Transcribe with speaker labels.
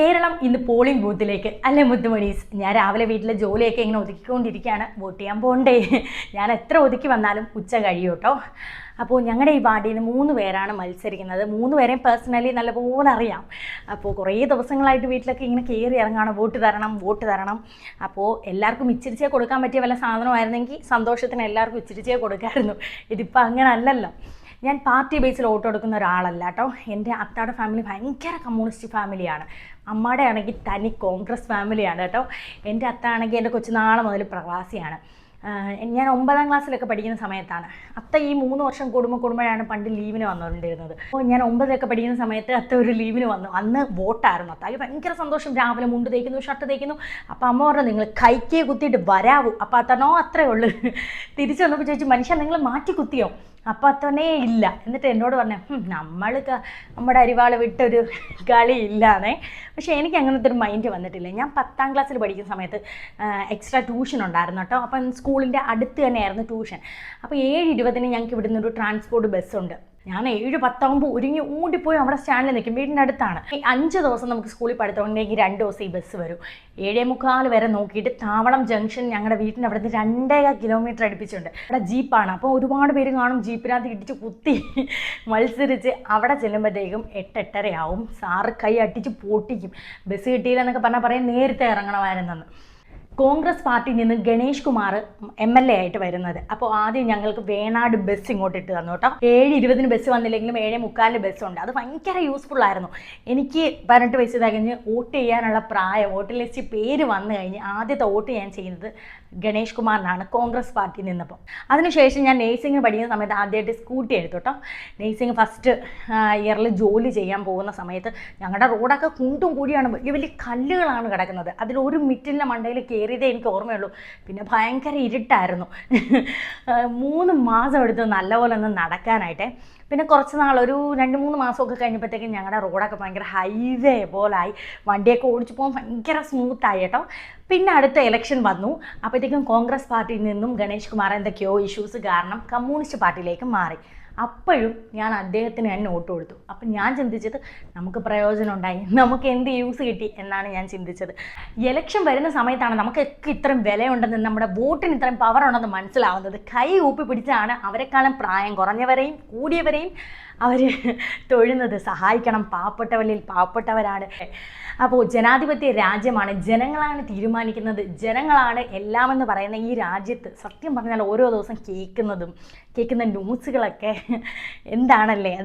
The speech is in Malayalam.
Speaker 1: കേരളം ഇന്ന് പോളിംഗ് ബൂത്തിലേക്ക് അല്ലേ മുത്തുമണീസ്? ഞാൻ രാവിലെ വീട്ടിലെ ജോലിയൊക്കെ ഇങ്ങനെ ഒതുക്കിക്കൊണ്ടിരിക്കുകയാണ്. വോട്ട് ചെയ്യാൻ പോകണ്ടേ? ഞാൻ എത്ര ഒതുക്കി വന്നാലും ഉച്ച കഴിയും കേട്ടോ. അപ്പോൾ ഞങ്ങളുടെ ഈ വാർഡിൽ നിന്ന് മൂന്ന് പേരാണ് മത്സരിക്കുന്നത്. മൂന്ന് പേരെയും പേഴ്സണലി നല്ലപോലെ അറിയാം. അപ്പോൾ കുറേ ദിവസങ്ങളായിട്ട് വീട്ടിലൊക്കെ ഇങ്ങനെ കയറി ഇറങ്ങാണ്. വോട്ട് തരണം വോട്ട് തരണം. അപ്പോൾ എല്ലാവർക്കും ഇച്ചിരിച്ചേ കൊടുക്കാൻ പറ്റിയ വല്ല സാധനമായിരുന്നെങ്കിൽ സന്തോഷത്തിന് എല്ലാവർക്കും ഇച്ചിരിച്ചേ കൊടുക്കാമായിരുന്നു ഇതിപ്പോൾ അങ്ങനെ അല്ലല്ലോ. ഞാൻ പാർട്ടി ബേസിൽ വോട്ട് കൊടുക്കുന്ന ഒരാളല്ല കേട്ടോ എന്റെ അത്താടെ ഫാമിലി ഭയങ്കര കമ്മ്യൂണിസ്റ്റ് ഫാമിലിയാണ് അമ്മയുടെ ആണെങ്കിൽ തനി കോൺഗ്രസ് ഫാമിലിയാണ് കേട്ടോ എന്റെ അത്ത ആണെങ്കിൽ എന്റെ കൊച്ചുനാളെ മുതൽ പ്രവാസിയാണ്. ഞാൻ ഒമ്പതാം ക്ലാസ്സിലൊക്കെ പഠിക്കുന്ന സമയത്താണ്. അത്ത ഈ മൂന്ന് വർഷം കൂടുമ്പോൾ കൂടുമ്പോഴാണ് പണ്ട് ലീവിന് വന്നുകൊണ്ടിരുന്നത് അപ്പോൾ ഞാൻ ഒമ്പതൊക്കെ പഠിക്കുന്ന സമയത്ത് അത്ത ഒരു ലീവിന് വന്നു. അന്ന് വോട്ടായിരുന്നു അത്ത ഭയങ്കര സന്തോഷം. രാവിലെ മുണ്ട് തേക്കുന്നു ഷർട്ട് തേക്കുന്നു. അപ്പോൾ അമ്മ പറഞ്ഞു നിങ്ങൾ കൈക്കേ കുത്തിയിട്ട് വരാവൂ. അപ്പോൾ അത്തനോ അത്രേ ഉള്ളൂ. തിരിച്ചു വന്നപ്പോൾ ചോദിച്ചു മനുഷ്യൻ നിങ്ങൾ മാറ്റി കുത്തിയോ? അപ്പം അത്തനേ ഇല്ല. എന്നിട്ട് എന്നോട് പറഞ്ഞു നമ്മൾ നമ്മുടെ അരിവാൾ വിട്ടൊരു കളി ഇല്ലാന്നേ. പക്ഷേ എനിക്ക് അങ്ങനത്തെ ഒരു മൈൻഡ് വന്നിട്ടില്ല. ഞാൻ പത്താം ക്ലാസ്സിൽ പഠിക്കുന്ന സമയത്ത് എക്സ്ട്രാ ട്യൂഷൻ ഉണ്ടായിരുന്നു കേട്ടോ. അപ്പം സ്കൂളിന്റെ അടുത്ത് തന്നെയായിരുന്നു ട്യൂഷൻ അപ്പോൾ ഏഴ് ഇരുപതിന് ഞങ്ങൾക്ക് ഇവിടുന്ന് ഒരു ട്രാൻസ്പോർട്ട് ബസ്സുണ്ട് ഞാൻ ഏഴ് പത്താകുമ്പോൾ ഒരുങ്ങി ഓടിപ്പോയി അവിടെ സ്റ്റാൻഡിൽ നിൽക്കും. വീടിന്റെ അടുത്താണ്. ഈ അഞ്ച് ദിവസം നമുക്ക് സ്കൂളിൽ പഠിത്തമുണ്ടെങ്കിൽ രണ്ട് ദിവസം ഈ ബസ് വരും. ഏഴേ മുക്കാൽ വരെ നോക്കിയിട്ട് താവളം ജംഗ്ഷൻ ഞങ്ങളുടെ വീട്ടിന്റെ അവിടെ നിന്ന് രണ്ടേ കിലോമീറ്റർ അടുപ്പിച്ചുണ്ട് അവിടെ ജീപ്പാണ് അപ്പോൾ ഒരുപാട് പേര് കാണും ജീപ്പിനകത്ത് ഇടിച്ച് കുത്തി മത്സരിച്ച് അവിടെ ചെല്ലുമ്പോഴത്തേക്കും എട്ടെട്ടരയാവും. സാറ് കൈ അട്ടിച്ച് പൊട്ടിക്കും. ബസ് കിട്ടിയില്ലെന്നൊക്കെ പറഞ്ഞാൽ പറയും നേരത്തെ ഇറങ്ങണമായിരുന്നെന്ന്. കോൺഗ്രസ് പാർട്ടിയിൽ നിന്ന് Ganesh Kumar M L A ആയിട്ട് വരുന്നത്. അപ്പോൾ ആദ്യം ഞങ്ങൾക്ക് വേണാട് ബസ് ഇങ്ങോട്ട് ഇട്ട് തന്നു കേട്ടോ. ഏഴ് ഇരുപതിന് ബസ് വന്നില്ലെങ്കിലും ഏഴ് മുക്കാലിന് ഉണ്ട്. അത് ഭയങ്കര യൂസ്ഫുൾ ആയിരുന്നു. എനിക്ക് പതിനെട്ട് വയസ്സ് തികഞ്ഞ് വോട്ട് ചെയ്യാനുള്ള പ്രായം വോട്ട് ലിസ്റ്റ് പേര് വന്നു കഴിഞ്ഞ് ആദ്യത്തെ വോട്ട് ഞാൻ ചെയ്യുന്നത് ഗണേഷ് കുമാറിനാണ് കോൺഗ്രസ് പാർട്ടിയിൽ നിന്നപ്പോൾ അതിനുശേഷം ഞാൻ നേഴ്സിംഗ് പഠിക്കുന്ന സമയത്ത് ആദ്യമായിട്ട് സ്കൂട്ടി എടുത്തു കേട്ടോ. നേഴ്സിംഗ് ഫസ്റ്റ് ഇയറിൽ ജോലി ചെയ്യാൻ പോകുന്ന സമയത്ത് ഞങ്ങളുടെ റോഡൊക്കെ കുണ്ടും കൂടിയാണ് വലിയ വലിയ കല്ലുകളാണ് കിടക്കുന്നത്. അതിൽ ഒരു മിറ്റിന്റെ മണ്ടയിൽ കയറിയതേ എനിക്ക് ഓർമ്മയുള്ളൂ. പിന്നെ ഭയങ്കര ഇരുട്ടായിരുന്നു. മൂന്ന് മാസം എടുത്തു നല്ലപോലെ ഒന്ന് നടക്കാനായിട്ട്. പിന്നെ കുറച്ച് നാൾ ഒരു രണ്ട് മൂന്ന് മാസമൊക്കെ കഴിഞ്ഞപ്പോഴത്തേക്കും ഞങ്ങളുടെ റോഡൊക്കെ ഭയങ്കര ഹൈവേ പോലായി. വണ്ടിയൊക്കെ ഓടിച്ചു പോകാൻ ഭയങ്കര സ്മൂത്തായി കേട്ടോ. പിന്നെ അടുത്ത ഇലക്ഷൻ വന്നു. അപ്പോഴത്തേക്കും കോൺഗ്രസ് പാർട്ടിയിൽ നിന്നും ഗണേഷ് കുമാർ എന്തൊക്കെയോ ഇഷ്യൂസ് കാരണം കമ്മ്യൂണിസ്റ്റ് പാർട്ടിയിലേക്ക് മാറി. അപ്പോഴും ഞാൻ അദ്ദേഹത്തിന് ഞാൻ വോട്ട് കൊടുത്തു. അപ്പം ഞാൻ ചിന്തിച്ചത് നമുക്ക് പ്രയോജനം ഉണ്ടായി. നമുക്ക് എന്ത് യൂസ് കിട്ടി എന്നാണ് ഞാൻ ചിന്തിച്ചത്. ഇലക്ഷൻ വരുന്ന സമയത്താണ് നമുക്കൊക്കെ ഇത്രയും വിലയുണ്ടെന്ന് നമ്മുടെ വോട്ടിന് ഇത്രയും പവർ ഉണ്ടെന്ന് മനസ്സിലാവുന്നത്. കൈ ഊപ്പി പിടിച്ചാണ് അവരെക്കാളും പ്രായം കുറഞ്ഞവരെയും കൂടിയവരെയും അവർ തൊഴുന്നത് സഹായിക്കണം. പാവപ്പെട്ടവരിൽ പാവപ്പെട്ടവരാണ്. അപ്പോൾ ജനാധിപത്യ രാജ്യമാണ്. ജനങ്ങളാണ് തീരുമാനിക്കുന്നത്. ജനങ്ങളാണ് എല്ലാമെന്ന് പറയുന്ന ഈ രാജ്യത്ത് സത്യം പറഞ്ഞാൽ ഓരോ ദിവസം കേൾക്കുന്നതും കേൾക്കുന്ന ന്യൂസുകളൊക്കെ എന്താണല്ലേ?